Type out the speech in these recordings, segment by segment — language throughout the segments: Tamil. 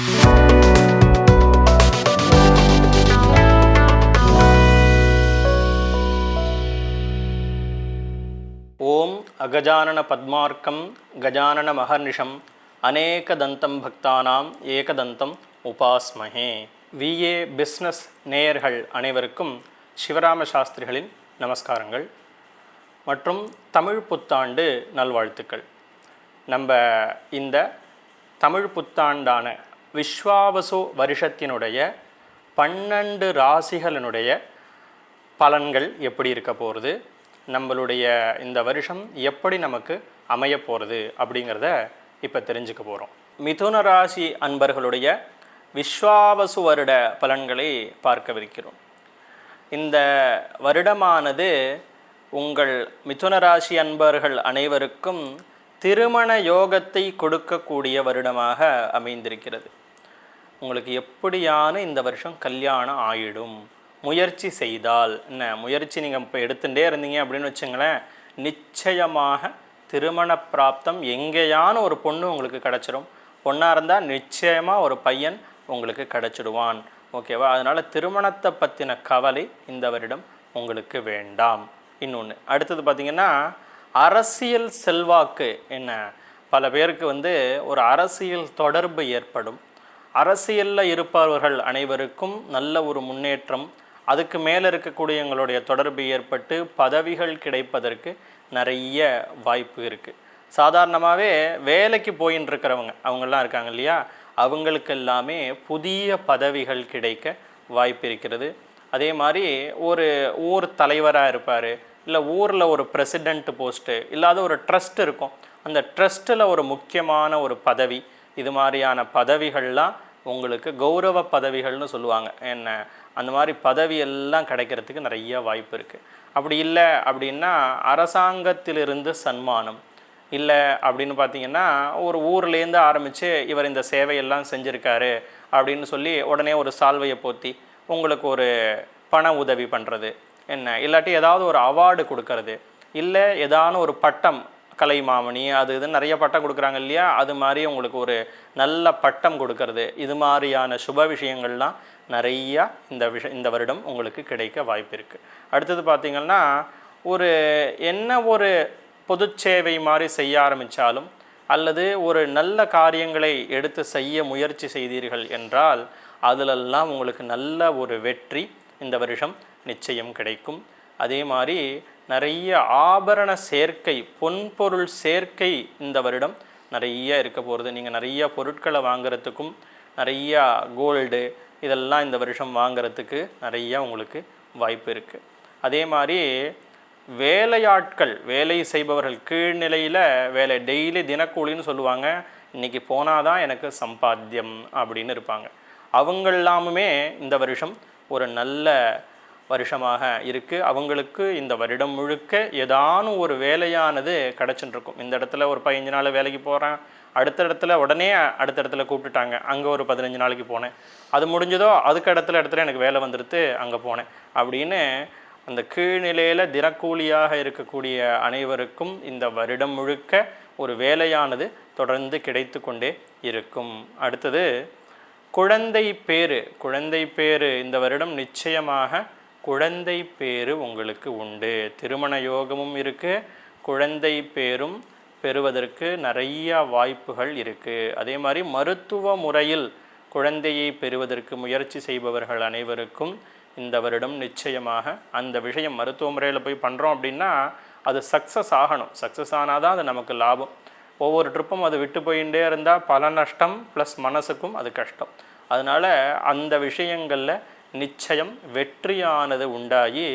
ஓம் அகஜானன பத்மார்க்கம் கஜானன மகர்நிஷம் அநேகதந்தம் பக்தானாம் ஏகதந்தம் உபாஸ்மஹே. விஏ பிஸ்னஸ் நேயர்கள் அனைவருக்கும் சிவராம சாஸ்திரிகளின் நமஸ்காரங்கள் மற்றும் தமிழ் புத்தாண்டு நல்வாழ்த்துக்கள். நம்ம இந்த தமிழ் புத்தாண்டான விஸ்வாவசு வருஷத்தினுடைய பன்னெண்டு ராசிகளினுடைய பலன்கள் எப்படி இருக்க போகிறது நம்மளுடைய இந்த வருஷம் எப்படி நமக்கு அமைய போகிறது அப்படிங்கிறத இப்போ தெரிஞ்சுக்க போகிறோம் மிதுன ராசி அன்பர்களுடைய விஸ்வாவசு வருட பலன்களை பார்க்கவிருக்கிறோம். இந்த வருடமானது உங்கள் மிதுன ராசி அன்பர்கள் அனைவருக்கும் திருமண யோகத்தை கொடுக்கக்கூடிய வருடமாக அமைந்திருக்கிறது. உங்களுக்கு எப்படியான இந்த வருஷம் கல்யாணம் ஆயிடும்? முயற்சி செய்தால் என்ன? முயற்சி நீங்கள் இப்போ எடுத்துகிட்டே இருந்தீங்க அப்படின்னு வச்சுங்களேன் நிச்சயமாக திருமண பிராப்தம் எங்கேயான ஒரு பொண்ணு உங்களுக்கு கிடச்சிரும்? பொண்ணாக இருந்தால் நிச்சயமாக ஒரு பையன் உங்களுக்கு கிடச்சிடுவான். ஓகேவா? அதனால் திருமணத்தை பற்றின கவலை இந்த வருடம் உங்களுக்கு வேண்டாம். இன்னொன்று அடுத்தது பார்த்திங்கன்னா அரசியல் செல்வாக்கு என்ன? பல பேருக்கு வந்து ஒரு அரசியல் தொடர்பு ஏற்படும். அரசியலில் இருப்பவர்கள் அனைவருக்கும் நல்ல ஒரு முன்னேற்றம் அதுக்கு மேலே இருக்கக்கூடிய எங்களுடைய தொடர்பு ஏற்பட்டு பதவிகள் கிடைப்பதற்கு நிறைய வாய்ப்பு இருக்குது சாதாரணமாகவே வேலைக்கு போயின்னு இருக்கிறவங்க அவங்கெல்லாம் இருக்காங்க இல்லையா? அவங்களுக்கு எல்லாமே புதிய பதவிகள் கிடைக்க வாய்ப்பு இருக்கிறது. அதே மாதிரி ஒரு ஊர் தலைவராக இருப்பார் இல்லை ஊரில் ஒரு பிரசிடெண்ட் போஸ்ட்டு இல்லாத ஒரு ட்ரஸ்ட் இருக்கும். அந்த ட்ரஸ்ட்டில் ஒரு முக்கியமான ஒரு பதவி இது மாதிரியான பதவிகள்லாம் உங்களுக்கு கௌரவ பதவிகள்னு சொல்லுவாங்க. என்ன? அந்த மாதிரி பதவி எல்லாம் கிடைக்கிறதுக்கு நிறைய வாய்ப்பு இருக்குது அப்படி இல்லை அப்படின்னா அரசாங்கத்திலிருந்து சன்மானம். இல்லை அப்படின்னு பார்த்தீங்கன்னா ஒரு ஊர்லேருந்து ஆரம்பித்து இவர் இந்த சேவையெல்லாம் செஞ்சுருக்காரு அப்படின்னு சொல்லி உடனே ஒரு சால்வையை போற்றி உங்களுக்கு ஒரு பண உதவி பண்ணுறது என்ன? இல்லாட்டி ஏதாவது ஒரு அவார்டு கொடுக்கறது. இல்லை ஏதான ஒரு பட்டம் கலைமாமணி அது இது நிறைய பட்டம் கொடுக்குறாங்க இல்லையா? அது மாதிரி உங்களுக்கு ஒரு நல்ல பட்டம் கொடுக்கறது. இது மாதிரியான சுப விஷயங்கள்லாம் நிறையா இந்த விஷ இந்த வருடம் உங்களுக்கு கிடைக்க வாய்ப்பு இருக்குது அடுத்தது பார்த்திங்கன்னா ஒரு என்ன ஒரு பொது சேவை மாதிரி செய்ய ஆரம்பித்தாலும் அல்லது ஒரு நல்ல காரியங்களை எடுத்து செய்ய முயற்சி செய்தீர்கள் என்றால் அதிலெல்லாம் உங்களுக்கு நல்ல ஒரு வெற்றி இந்த வருஷம் நிச்சயம் கிடைக்கும். அதே மாதிரி நிறைய ஆபரண சேர்க்கை பொன்பொருள் சேர்க்கை இந்த வருடம் நிறைய இருக்க போகிறது நீங்கள் நிறைய பொருட்களை வாங்குறதுக்கும் நிறையா கோல்டு இதெல்லாம் இந்த வருஷம் வாங்குறதுக்கு நிறையா உங்களுக்கு வாய்ப்பு இருக்குது அதே மாதிரி வேலையாட்கள் வேலை செய்பவர்கள் கீழ்நிலையில் வேலை டெய்லி தினக்கூலின்னு சொல்லுவாங்க. இன்றைக்கி போனால் தான் எனக்கு சம்பாத்தியம் அப்படின்னு இருப்பாங்க. அவங்கெல்லாமுமே இந்த வருஷம் ஒரு நல்ல வருஷமாக இருக்குது அவங்களுக்கு இந்த வருடம் முழுக்க ஏதானும் ஒரு வேலையானது கிடைச்சின்னுருக்கும் இந்த இடத்துல ஒரு பதினஞ்சு நாள் வேலைக்கு போகிறேன் அடுத்த இடத்துல உடனே அடுத்த இடத்துல கூப்பிட்டுட்டாங்க. அங்கே ஒரு பதினஞ்சு நாளைக்கு போனேன். அது முடிஞ்சதோ அதுக்கு இடத்துல இடத்துல எனக்கு வேலை வந்துடுத்து அங்கே போனேன். அப்படின்னு அந்த கீழ்நிலையில் தினக்கூலியாக இருக்கக்கூடிய அனைவருக்கும் இந்த வருடம் முழுக்க ஒரு வேலையானது தொடர்ந்து கிடைத்து கொண்டே இருக்கும். அடுத்தது குழந்தை பேரு குழந்தை பேரு இந்த வருடம் நிச்சயமாக குழந்தை பேரு உங்களுக்கு உண்டு. திருமண யோகமும் இருக்குது குழந்தை பேரும் பெறுவதற்கு நிறைய வாய்ப்புகள் இருக்குது அதே மாதிரி மருத்துவ முறையில் குழந்தையை பெறுவதற்கு முயற்சி செய்பவர்கள் அனைவருக்கும் இந்த வருடம் நிச்சயமாக அந்த விஷயம் மருத்துவ முறையில் போய் பண்ணுறோம் அப்படின்னா அது சக்ஸஸ் ஆகணும். சக்ஸஸ் ஆனால் தான் அது நமக்கு லாபம். ஒவ்வொரு ட்ரிப்பும் அது விட்டு போயிட்டே இருந்தால் பல நஷ்டம் ப்ளஸ் மனசுக்கும் அது கஷ்டம். அதனால் அந்த விஷயங்களில் நிச்சயம் வெற்றியானது உண்டாகி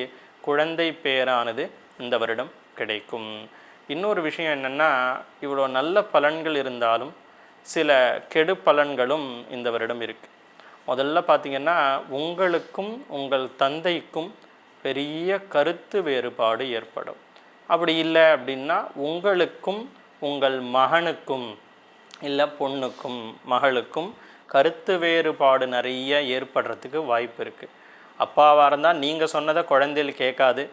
குழந்தை பேரானது இந்த வருடம் கிடைக்கும். இன்னொரு விஷயம் என்னென்னா இவ்வளோ நல்ல பலன்கள் இருந்தாலும் சில கெடு பலன்களும் இந்த வருடம் இருக்குது முதல்ல பார்த்திங்கன்னா உங்களுக்கும் உங்கள் தந்தைக்கும் பெரிய கருத்து வேறுபாடு ஏற்படும். அப்படி இல்லை அப்படின்னா உங்களுக்கும் உங்கள் மகனுக்கும் இல்லை பொண்ணுக்கும் மகளுக்கும் கருத்து வேறுபாடு நிறைய ஏற்படுறதுக்கு வாய்ப்பு இருக்குது அப்பாவாக இருந்தால் நீங்கள் சொன்னதை குழந்தைகள் கேட்காது.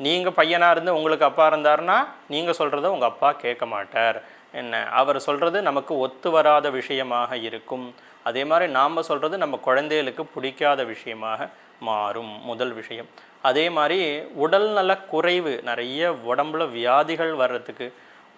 நீங்கள் பையனாக இருந்து உங்களுக்கு அப்பா இருந்தார்னா நீங்கள் சொல்கிறத உங்கள் அப்பா கேட்க மாட்டார். என்ன? அவர் சொல்கிறது நமக்கு ஒத்து வராத விஷயமாக இருக்கும். அதே மாதிரி நாம் சொல்கிறது நம்ம குழந்தைகளுக்கு பிடிக்காத விஷயமாக மாறும். முதல் விஷயம். அதே மாதிரி உடல்நல குறைவு நிறைய உடம்புல வியாதிகள் வர்றதுக்கு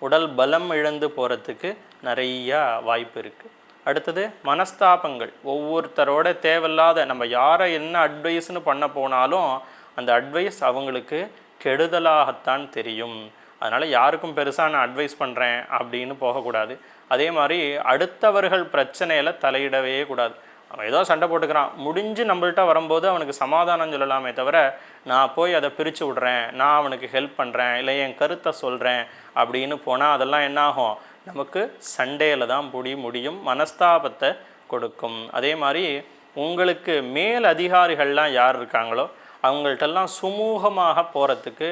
உடல் பலம் இழந்து போகிறதுக்கு நிறையா வாய்ப்பு இருக்குது அடுத்தது மனஸ்தாபங்கள். ஒவ்வொருத்தரோட தேவையில்லாத நம்ம யாரை என்ன அட்வைஸ்னு பண்ண போனாலும் அந்த அட்வைஸ் அவங்களுக்கு கெடுதலாகத்தான் தெரியும். அதனால் யாருக்கும் பெருசாக நான் அட்வைஸ் பண்ணுறேன் அப்படின்னு போகக்கூடாது. அதே மாதிரி அடுத்தவர்கள் பிரச்சனையில் தலையிடவே கூடாது. அவன் ஏதோ சண்டை போட்டுக்கிறான். முடிஞ்சு நம்மள்கிட்ட வரும்போது அவனுக்கு சமாதானம் சொல்லலாமே தவிர நான் போய் அதை பிரித்து விட்றேன். நான் அவனுக்கு ஹெல்ப் பண்ணுறேன் இல்லை என் கருத்தை சொல்கிறேன் அப்படின்னு போனால் அதெல்லாம் என்னாகும்? நமக்கு சண்டையில் தான் முடி முடியும் மனஸ்தாபத்தை கொடுக்கும். அதே மாதிரி உங்களுக்கு மேல் அதிகாரிகள்லாம் யார் இருக்காங்களோ அவங்கள்ட்டெல்லாம் சுமூகமாக போகிறதுக்கு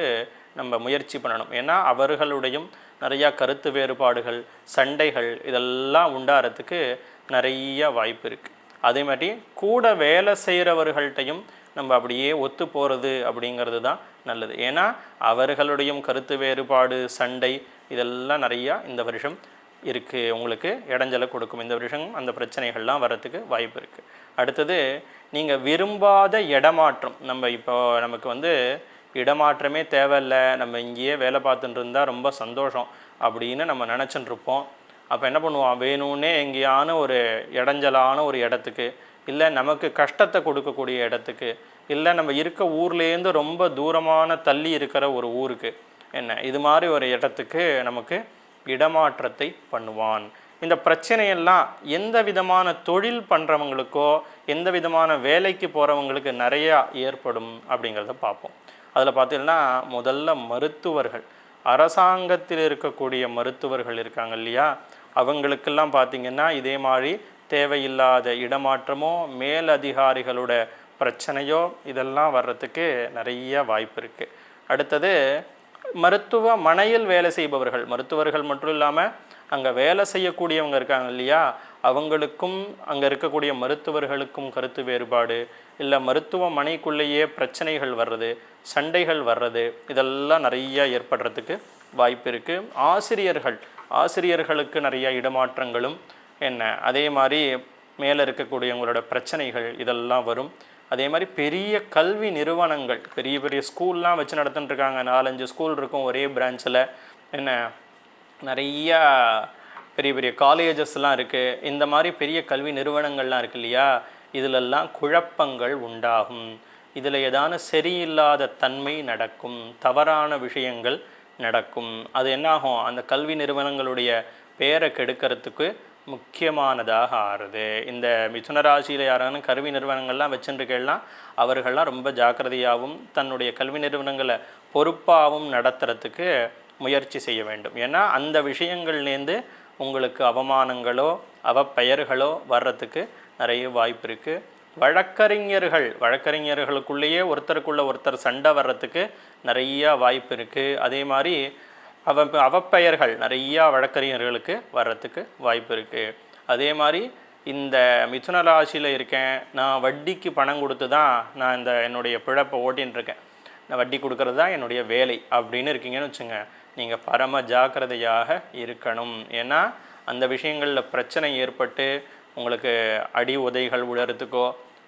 நம்ம முயற்சி பண்ணணும். ஏன்னா அவர்களுடையும் நிறையா கருத்து வேறுபாடுகள் சண்டைகள் இதெல்லாம் உண்டாகிறதுக்கு நிறைய வாய்ப்பு இருக்குது அதே மாதிரி கூட வேலை செய்கிறவர்கள்ட்டையும் நம்ம அப்படியே ஒத்து போகிறது அப்படிங்கிறது தான் நல்லது. ஏன்னா அவர்களுடையும் கருத்து வேறுபாடு சண்டை இதெல்லாம் நிறையா இந்த வருஷம் இருக்குது உங்களுக்கு இடைஞ்சலை கொடுக்கும். இந்த வருஷம் அந்த பிரச்சனைகள்லாம் வரத்துக்கு வாய்ப்பு இருக்குது அடுத்தது நீங்கள் விரும்பாத இடமாற்றம். நம்ம இப்போ நமக்கு வந்து இடமாற்றமே தேவையில்லை. நம்ம இங்கேயே வேலை பார்த்துட்டு இருந்தால் ரொம்ப சந்தோஷம் அப்படின்னு நம்ம நினச்சிட்டு இருப்போம் அப்போ என்ன பண்ணுவோம்? வேணும்னே எங்கேயான ஒரு இடைஞ்சலான ஒரு இடத்துக்கு இல்லை நமக்கு கஷ்டத்தை கொடுக்கக்கூடிய இடத்துக்கு இல்லை நம்ம இருக்க ஊர்லேருந்து ரொம்ப தூரமான தள்ளி இருக்கிற ஒரு ஊருக்கு என்ன? இது மாதிரி ஒரு இடத்துக்கு நமக்கு இடமாற்றத்தை பண்ணுவான். இந்த பிரச்சனையெல்லாம் எந்த விதமான தொழில் பண்ணுறவங்களுக்கோ எந்த விதமான வேலைக்கு போகிறவங்களுக்கு நிறையா ஏற்படும் அப்படிங்கிறத பார்ப்போம். அதில் பார்த்தீங்கன்னா முதல்ல மருத்துவர்கள். அரசாங்கத்தில் இருக்கக்கூடிய மருத்துவர்கள் இருக்காங்க இல்லையா? அவங்களுக்கெல்லாம் பார்த்திங்கன்னா இதே மாதிரி தேவையில்லாத இடமாற்றமோ மேலதிகாரிகளோட பிரச்சனையோ இதெல்லாம் வர்றதுக்கு நிறைய வாய்ப்பு இருக்குது அடுத்தது மருத்துவ மனையில் வேலை செய்பவர்கள் மருத்துவர்கள் மட்டும் இல்லாமல் அங்கே வேலை செய்யக்கூடியவங்க இருக்காங்க இல்லையா? அவங்களுக்கும் அங்கே இருக்கக்கூடிய மருத்துவர்களுக்கும் கருத்து வேறுபாடு இல்லை மருத்துவமனைக்குள்ளேயே பிரச்சனைகள் வர்றது சண்டைகள் வர்றது இதெல்லாம் நிறையா ஏற்படுறதுக்கு வாய்ப்பு இருக்குது ஆசிரியர்கள் ஆசிரியர்களுக்கு நிறையா இடமாற்றங்களும் என்ன? அதே மாதிரி மேலே இருக்கக்கூடியவங்களோட பிரச்சனைகள் இதெல்லாம் வரும். அதே மாதிரி பெரிய கல்வி நிறுவனங்கள் பெரிய பெரிய ஸ்கூல்லாம் வச்சு நடத்துட்டுருக்காங்க நாலஞ்சு ஸ்கூல் இருக்கும் ஒரே பிரான்ச்சில். என்ன? நிறையா பெரிய பெரிய காலேஜஸ்லாம் இருக்குது இந்த மாதிரி பெரிய கல்வி நிறுவனங்கள்லாம் இருக்கு இல்லையா? இதிலெல்லாம் குழப்பங்கள் உண்டாகும். இதில் ஏதான சரியில்லாத தன்மை நடக்கும். தவறான விஷயங்கள் நடக்கும். அது என்னாகும்? அந்த கல்வி நிறுவனங்களுடைய பேரை கெடுக்கிறதுக்கு முக்கியமானதாக ஆறுது. இந்த மிதுன ராசியில் யாரான கல்வி நிறுவனங்கள்லாம் வச்சுருக்கலாம் அவர்கள்லாம் ரொம்ப ஜாக்கிரதையாகவும் தன்னுடைய கல்வி நிறுவனங்களை பொறுப்பாகவும் நடத்துறதுக்கு முயற்சி செய்ய வேண்டும். ஏன்னா அந்த விஷயங்கள்லேருந்து உங்களுக்கு அவமானங்களோ அவப்பெயர்களோ வர்றதுக்கு நிறைய வாய்ப்பு இருக்குது வழக்கறிஞர்கள் வழக்கறிஞர்களுக்குள்ளேயே ஒருத்தருக்குள்ள ஒருத்தர் சண்டை வர்றதுக்கு நிறைய வாய்ப்பு இருக்குது அதே மாதிரி அவ அவப்பெயர்கள் நிறையா வழக்கறிஞர்களுக்கு வர்றதுக்கு வாய்ப்பு இருக்குது அதே மாதிரி இந்த மிதுன ராசியில் இருக்கேன் நான் வட்டிக்கு பணம் கொடுத்து தான் நான் இந்த என்னுடைய பிழப்பை ஓட்டின்னு இருக்கேன். நான் வட்டி கொடுக்கறது தான் என்னுடைய வேலை அப்படின்னு இருக்கீங்கன்னு வச்சுங்க. நீங்கள் பரம ஜாக்கிரதையாக இருக்கணும். ஏன்னா அந்த விஷயங்களில் பிரச்சனை ஏற்பட்டு உங்களுக்கு அடி உதைகள் உழறதுக்கோ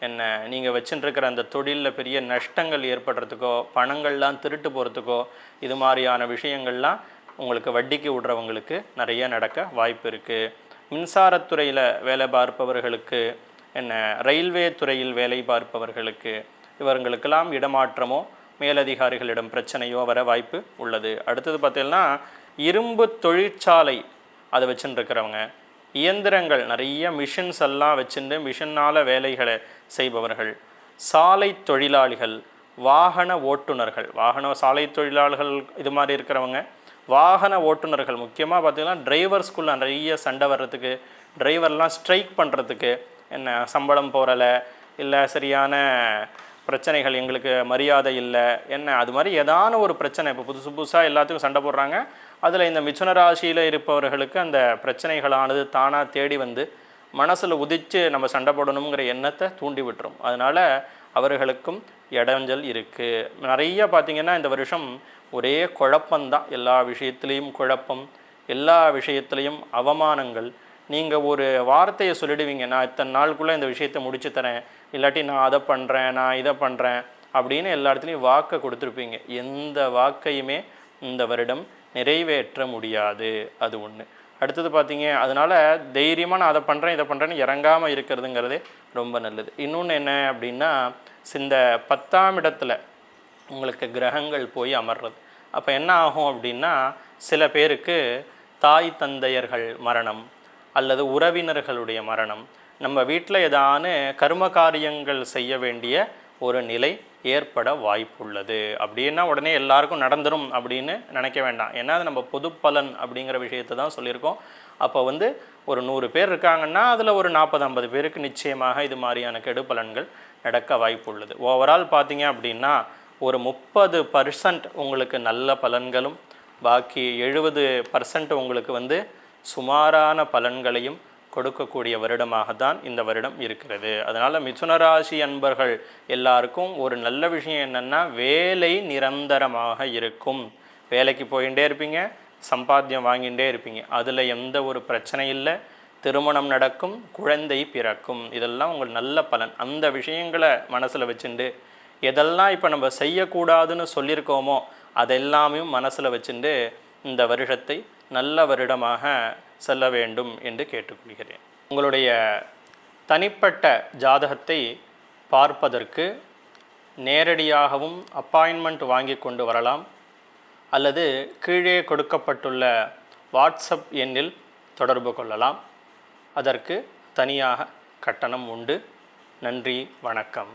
என்ன நீங்கள் வச்சுட்டுருக்கிற அந்த தொழிலில் பெரிய நஷ்டங்கள் ஏற்படுறதுக்கோ பணங்கள்லாம் திருட்டு போகிறதுக்கோ இது மாதிரியான விஷயங்கள்லாம் உங்களுக்கு வட்டிக்கு விடுறவங்களுக்கு நிறைய நடக்க வாய்ப்பு இருக்குது மின்சாரத்துறையில் வேலை பார்ப்பவர்களுக்கு என்ன ரயில்வே துறையில் வேலை பார்ப்பவர்களுக்கு இவர்களுக்கெல்லாம் இடமாற்றமோ மேலதிகாரிகளிடம் பிரச்சனையோ வர வாய்ப்பு உள்ளது. அடுத்தது பார்த்தீங்கன்னா இரும்பு தொழிற்சாலை அதை வச்சுருக்கிறவங்க இயந்திரங்கள் நிறைய மிஷின்ஸ் எல்லாம் வச்சுட்டு மிஷினால் வேலைகளை செய்பவர்கள். சாலை தொழிலாளிகள் வாகன ஓட்டுநர்கள் வாகன சாலை தொழிலாளர்கள் இது மாதிரி இருக்கிறவங்க வாகன ஓட்டுநர்கள் முக்கியமாக பார்த்தீங்கன்னா டிரைவர்ஸ்குள்ளே நிறைய சண்டை வர்றதுக்கு டிரைவர்லாம் ஸ்ட்ரைக் பண்ணுறதுக்கு என்ன சம்பளம் போகிறலை இல்லை சரியான பிரச்சனைகள் எங்களுக்கு மரியாதை இல்லை என்ன அது மாதிரி ஏதான ஒரு பிரச்சனை. இப்போ புதுசு புதுசாக எல்லாத்துக்கும் சண்டை போடுறாங்க. அதில் இந்த மிதுன ராசியில் இருப்பவர்களுக்கு அந்த பிரச்சனைகளானது தானாக தேடி வந்து மனசில் உதித்து நம்ம சண்டை போடணுங்கிற எண்ணத்தை தூண்டி விட்டுரும். அதனால் அவர்களுக்கும் இடைஞ்சல் இருக்குது நிறைய பார்த்திங்கன்னா இந்த வருஷம் ஒரே குழப்பம்தான். எல்லா விஷயத்துலேயும் குழப்பம் எல்லா விஷயத்துலையும் அவமானங்கள். நீங்கள் ஒரு வார்த்தையை சொல்லிடுவீங்க நான் இத்தனை நாளுக்குள்ளே இந்த விஷயத்தை முடிச்சு தரேன். இல்லாட்டி நான் அதை பண்ணுறேன் நான் இதை பண்ணுறேன் அப்படின்னு எல்லா இடத்துலையும் வாக்கை கொடுத்துருப்பீங்க. எந்த வாக்கையுமே இந்த வருடம் நிறைவேற்ற முடியாது. அது ஒன்று அடுத்தது பார்த்தீங்க அதனால் தைரியமாக நான் அதை பண்ணுறேன் இதை பண்ணுறேன்னு இறங்காமல் இருக்கிறதுங்கிறதே ரொம்ப நல்லது. இன்னொன்று என்ன அப்படின்னா இந்த பத்தாம் இடத்துல உங்களுக்கு கிரகங்கள் போய் அமர்றது. அப்போ என்ன ஆகும் அப்படின்னா சில பேருக்கு தாய் தந்தையர்கள் மரணம் அல்லது உறவினர்களுடைய மரணம். நம்ம வீட்டில் ஏதான கர்ம காரியங்கள் செய்ய வேண்டிய ஒரு நிலை ஏற்பட வாய்ப்புள்ளது. அப்படின்னா உடனே எல்லாருக்கும் நடந்துடும் அப்படின்னு நினைக்க வேண்டாம். ஏன்னா அது நம்ம பொது பலன் அப்படிங்கிற விஷயத்தை தான் சொல்லியிருக்கோம். அப்போ வந்து ஒரு நூறு பேர் இருக்காங்கன்னா அதில் ஒரு நாற்பது ஐம்பது பேருக்கு நிச்சயமாக இது மாதிரியான கெடு பலன்கள் நடக்க வாய்ப்புள்ளது. ஓவரால் பார்த்தீங்க அப்படின்னா ஒரு முப்பது பர்சன்ட் உங்களுக்கு நல்ல பலன்களும் பாக்கி எழுபது பர்சன்ட் உங்களுக்கு வந்து சுமாரான பலன்களையும் கொடுக்கக்கூடிய வருடமாக தான் இந்த வருடம் இருக்கிறது. அதனால் மிதுனராசி அன்பர்கள் எல்லாருக்கும் ஒரு நல்ல விஷயம் என்னென்னா வேலை நிரந்தரமாக இருக்கும். வேலைக்கு போயிட்டே இருப்பீங்க சம்பாத்தியம் வாங்கிட்டே இருப்பீங்க. அதில் எந்த ஒரு பிரச்சனை இல்லை. திருமணம் நடக்கும் குழந்தை பிறக்கும். இதெல்லாம் உங்கள் நல்ல பலன். அந்த விஷயங்களை மனசில் வச்சுட்டு எதெல்லாம் இப்போ நம்ம செய்யக்கூடாதுன்னு சொல்லியிருக்கோமோ அதெல்லாமே மனசில் வச்சுட்டு இந்த வருஷத்தை நல்ல வருடமாக செல்ல வேண்டும் என்று கேட்டுக்கொள்கிறேன். உங்களுடைய தனிப்பட்ட ஜாதகத்தை பார்ப்பதற்கு நேரடியாகவும் அப்பாயின்மெண்ட் வாங்கி கொண்டு வரலாம். அல்லது கீழே கொடுக்கப்பட்டுள்ள வாட்ஸ்அப் எண்ணில் தொடர்பு கொள்ளலாம். அதற்கு தனியாக கட்டணம் உண்டு. நன்றி வணக்கம்.